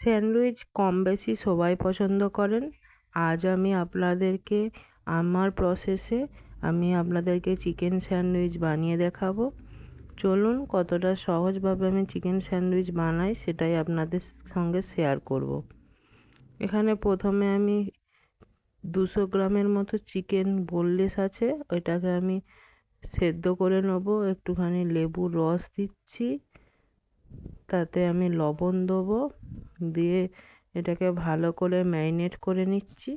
Sandwich কম বেশি সবাই পছন্দ করেন। আজ আমি আপনাদেরকে, আমার প্রসেসে আমি আপনাদেরকে চিকেন স্যান্ডউইচ বানিয়ে দেখাবো। চলুন কতটা সহজভাবে আমি চিকেন স্যান্ডউইচ বানাই সেটাই আপনাদের সঙ্গে শেয়ার করব। এখানে প্রথমে আমি দুশো গ্রামের মতো চিকেন বোনলেস আছে, ওইটাকে আমি সেদ্ধ করে নেব। একটুখানি লেবুর রস দিচ্ছি। তাতে আমি লবণ দেবো। দিয়ে এটাকে ভালো করে ম্যারিনেট করে নিচ্ছি।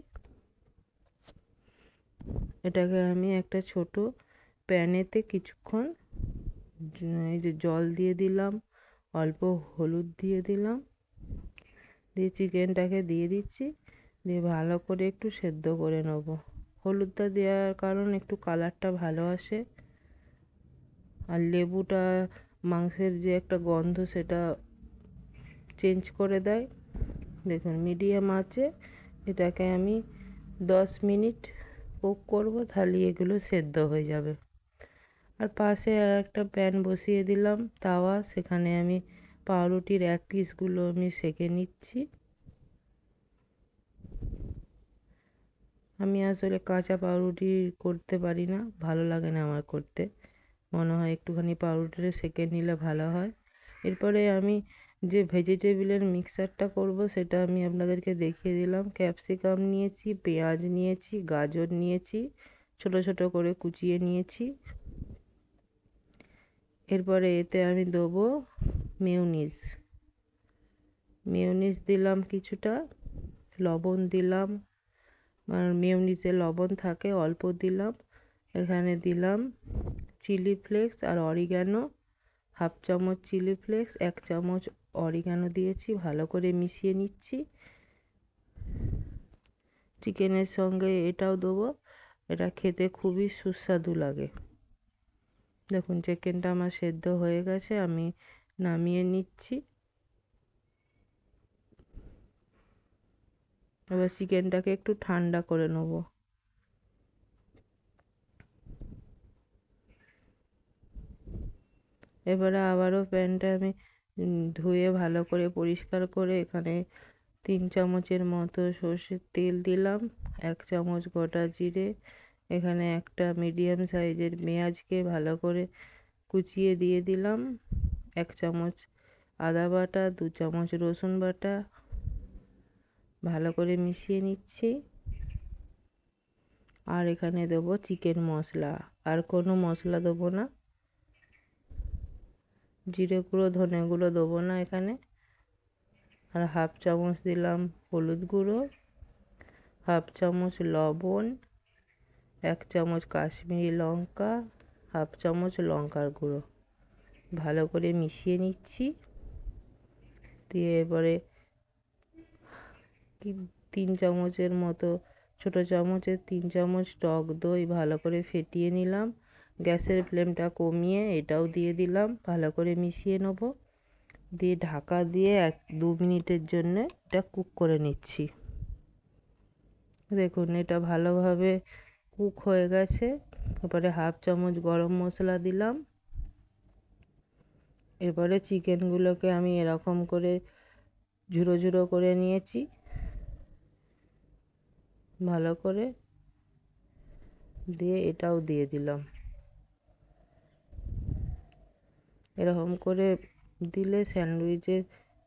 এটাকে আমি একটা ছোট প্যানেতে কিছুক্ষণ এই যে জল দিয়ে দিলাম, অল্প হলুদ দিয়ে দিলাম। দিয়ে চিকেনটাকে দিয়ে দিচ্ছি। দিয়ে ভালো করে একটু সেদ্ধ করে নেব। হলুদটা দেওয়ার কারণ একটু কালারটা ভালো আসে। আর লেবুটা মাংসের যে একটা গন্ধ সেটা চেঞ্জ করে দেয়। দেখুন মিডিয়াম আছে। এটাকে আমি দশ মিনিট কুক করব, তাহলে এগুলো সেদ্ধ হয়ে যাবে। আর পাশে আর একটা প্যান বসিয়ে দিলাম, তাওয়া। সেখানে আমি পাউরুটির এক পিসগুলো আমি সেঁকে নিচ্ছি। আমি আসলে কাঁচা পাউরুটি করতে পারি না, ভালো লাগে না আমার করতে। মনে হয় একটুখানি পাউরুটিটা সেঁকে নিলে ভালো হয়। এরপরে আমি যে ভেজিটেবিলের মিক্সারটা করব সেটা আমি আপনাদেরকে দেখিয়ে দিলাম। ক্যাপসিকাম নিয়েছি, পেঁয়াজ নিয়েছি, গাজর নিয়েছি, ছোট ছোট করে কুচিয়ে নিয়েছি। এরপরে এতে আমি দেবো মেয়নিজ মেয়নিজ দিলাম কিছুটা, লবণ দিলাম। আর লবণ থাকে, অল্প দিলাম। এখানে দিলাম চিলি ফ্লেক্স আর অরিগ্যানো হাফ চামচ চিলি ফ্লেক্স, এক চামচ অরিগানো দিয়েছি, ভালো করে মিশিয়ে নিচ্ছি। চিকেনের সঙ্গে এটাও দেবো, এটা খেতে খুবই সুস্বাদু লাগে। দেখুন, চিকেনটা আমার সেদ্ধ হয়ে গেছে, আমি নামিয়ে নিচ্ছি। এবার চিকেনটাকে একটু ঠান্ডা করে নেব। এবারে আবারও প্যানটা আমি ধুয়ে ভালো করে পরিষ্কার করে এখানে তিন চামচের মতো সর্ষের তেল দিলাম, এক চামচ গোটা জিরে, এখানে একটা মিডিয়াম সাইজের পেঁয়াজকে ভালো করে কুচিয়ে দিয়ে দিলাম, এক চামচ আদা বাটা, দু চামচ রসুন বাটা, ভালো করে মিশিয়ে নিচ্ছি। আর এখানে দেবো চিকেন মশলা, আর কোনো মশলা দেবো না। জিরে গুঁড়ো, ধনে গুঁড়ো দেবো না এখানে। আর হাফ চামচ দিলাম হলুদ গুঁড়ো, হাফ চামচ লবণ, এক চামচ কাশ্মীরি লঙ্কা, হাফ চামচ লঙ্কার গুঁড়ো। ভালো করে মিশিয়ে নিচ্ছি। দিয়ে এবারে তিন চামচের মতো, ছোটো চামচের তিন চামচ টক দই ভালো করে ফেটিয়ে নিলাম। গ্যাসের ফ্লেমটা কমিয়ে এটাও দিয়ে দিলাম, ভালো করে মিশিয়ে নেব। দিয়ে ঢাকা দিয়ে এক, দু মিনিটের জন্য এটা কুক করে নিচ্ছি। দেখুন, এটা ভালোভাবে কুক হয়ে গেছে। এবারে হাফ চামচ গরম মশলা দিলাম। এবারে চিকেনগুলোকে আমি এরকম করে ঝুড়ো ঝুড়ো করে নিয়েছি। ভালো করে দিয়ে এটাও দিয়ে দিলাম। এরকম করে দিলে স্যান্ডউইচে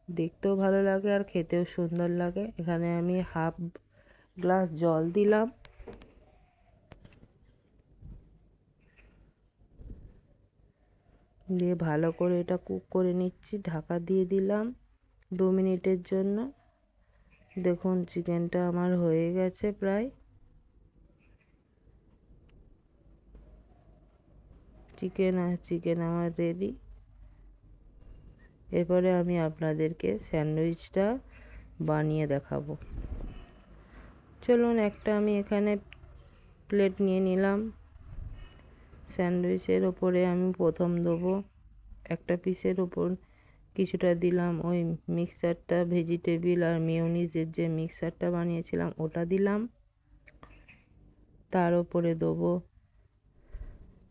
দেখতেও ভালো লাগে আর খেতেও সুন্দর লাগে। এখানে আমি হাফ গ্লাস জল দিলাম। দিয়ে ভালো করে এটা কুক করে নিচ্ছি, ঢাকা দিয়ে দিলাম দু মিনিটের জন্য। দেখুন, চিকেনটা আমার হয়ে গেছে প্রায়। চিকেন আর চিকেন আমার রেডি এরপরে আমি আপনাদেরকে স্যান্ডউইচটা বানিয়ে দেখাবো। চলুন একটা আমি এখানে প্লেট নিয়ে নিলাম। স্যান্ডউইচের ওপরে আমি প্রথম দেবো একটা পিসের ওপর কিছুটা দিলাম ওই মিক্সারটা, ভেজিটেবিল আর মেয়নিজের যে মিক্সারটা বানিয়েছিলাম ওটা দিলাম। তার ওপরে দেবো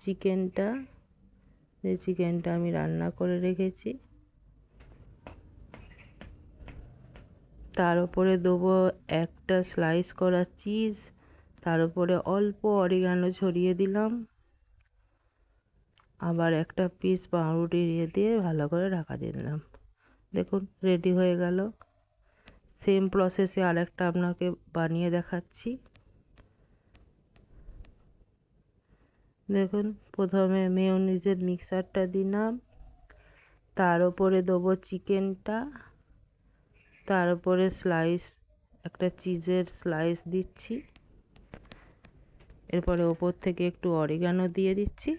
চিকেনটা। যে চিকেনটা আমি রান্না করে রেখেছি তার উপরে দেবো একটা স্লাইস করা চিজ তার উপরে অল্প অরিগানো ছড়িয়ে দিলাম। আবার একটা পিস পাউরুটি দিয়ে দিয়ে ভালো করে ঢাকা দিয়ে দিলাম। দেখুন রেডি হয়ে গেল। সেম প্রসেসে আরেকটা আপনাকে বানিয়ে দেখাচ্ছি। দেখুন, প্রথমে মেয়নিজের মিক্সারটা দিলাম। তার উপরে দেবো চিকেনটা তার উপরে স্লাইস একটা চিজের স্লাইস দিচ্ছি। এরপরে ওপর থেকে একটু অরিগানো দিয়ে দিচ্ছি।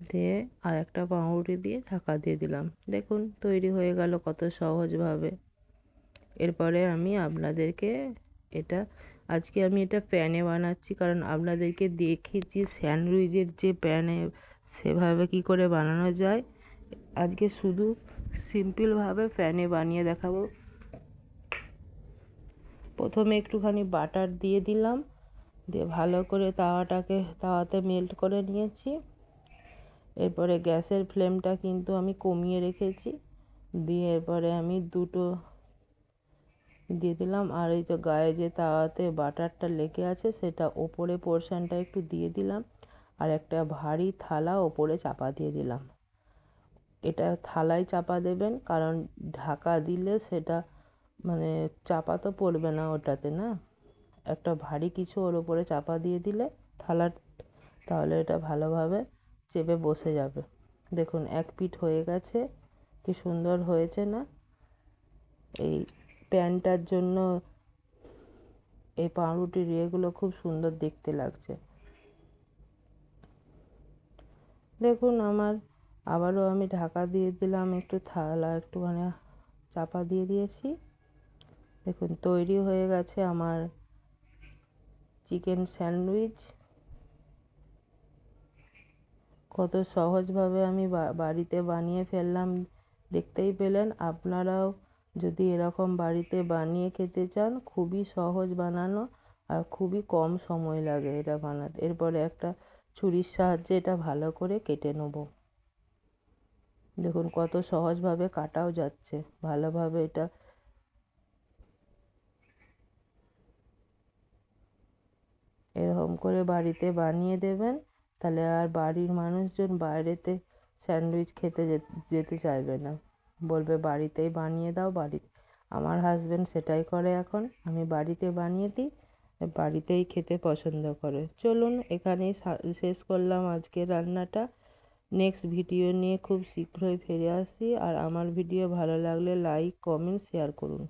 দিয়ে আর একটা পাউরুটি দিয়ে ঢাকা দিয়ে দিলাম। দেখুন, তৈরি হয়ে গেল কত সহজভাবে। এরপরে আমি আপনাদেরকে এটা, আজকে আমি এটা প্যানে বানাচ্ছি, কারণ আপনাদেরকে দেখেছি স্যান্ডউইচের যে প্যানে সেভাবে কি করে বানানো যায়। আজকে শুধু সিম্পলভাবে প্যানে বানিয়ে দেখাবো। প্রথমে একটুখানি বাটার দিয়ে দিলাম, দিয়ে ভালো করে তাওয়াটাকে, তাওয়াতে মেল্ট করে নিয়েছি। এরপরে গ্যাসের ফ্লেমটা কিন্তু আমি কমিয়ে রেখেছি। দিয়ে এরপরে আমি দুটো দিয়ে দিলাম, আর এই তো গায়ে যে তাওয়াতে বাটারটা লেগে আছে, সেটা ওপরে পোর্শনটা একটু দিয়ে দিলাম, আর একটা ভারী থালা ওপরে চাপা দিয়ে দিলাম। এটা থালায় চাপা দেবেন, কারণ ঢাকা দিলে সেটা মানে চাপা তো পড়বে না ওটাতে, না? একটা ভারী কিছু ওর ওপরে চাপা দিয়ে দিলে থালার, তাহলে এটা ভালোভাবে চেপে বসে যাবে। দেখুন, এক পিঠ হয়ে গেছে, কি সুন্দর হয়েছে না? এই প্যানটার জন্য এই পাউরুটির ইয়েগুলো খুব সুন্দর দেখতে লাগছে। দেখুন, আমার আবারও আমি ঢাকা দিয়ে দিলাম একটু থালা, একটুখানি চাপা দিয়ে দিয়েছি। দেখুন, তৈরি হয়ে গেছে আমার চিকেন স্যান্ডউইচ। কত সহজভাবে আমি বাড়িতে বানিয়ে ফেললাম। দেখতেই পেলেন, আপনারাও যদি এরকম বাড়িতে বানিয়ে খেতে চান, খুবই সহজ বানানো আর খুবই কম সময় লাগে এটা বানাতে। এরপরে একটা ছুরির সাহায্যে এটা ভালো করে কেটে নেব। দেখুন, কত সহজভাবে কাটাও যাচ্ছে। ভালোভাবে এটা এরকম করে বাড়িতে বানিয়ে দেবেন, তাহলে আর বাড়ির মানুষজন বাইরেতে স্যান্ডউইচ খেতে যেতে চাইবে না। বলবে, বাড়িতেই বানিয়ে দাও বাড়ি আমার হাজব্যান্ড সেটাই করে এখন। আমি বাড়িতে বানিয়ে দিই, বাড়িতেই খেতে পছন্দ করে। চলুন, এখানেই শেষ করলাম আজকের রান্নাটা। নেক্সট ভিডিও নিয়ে খুব শীঘ্রই ফিরে আসি। আর আমার ভিডিও ভালো লাগলে লাইক কমেন্ট শেয়ার করুন।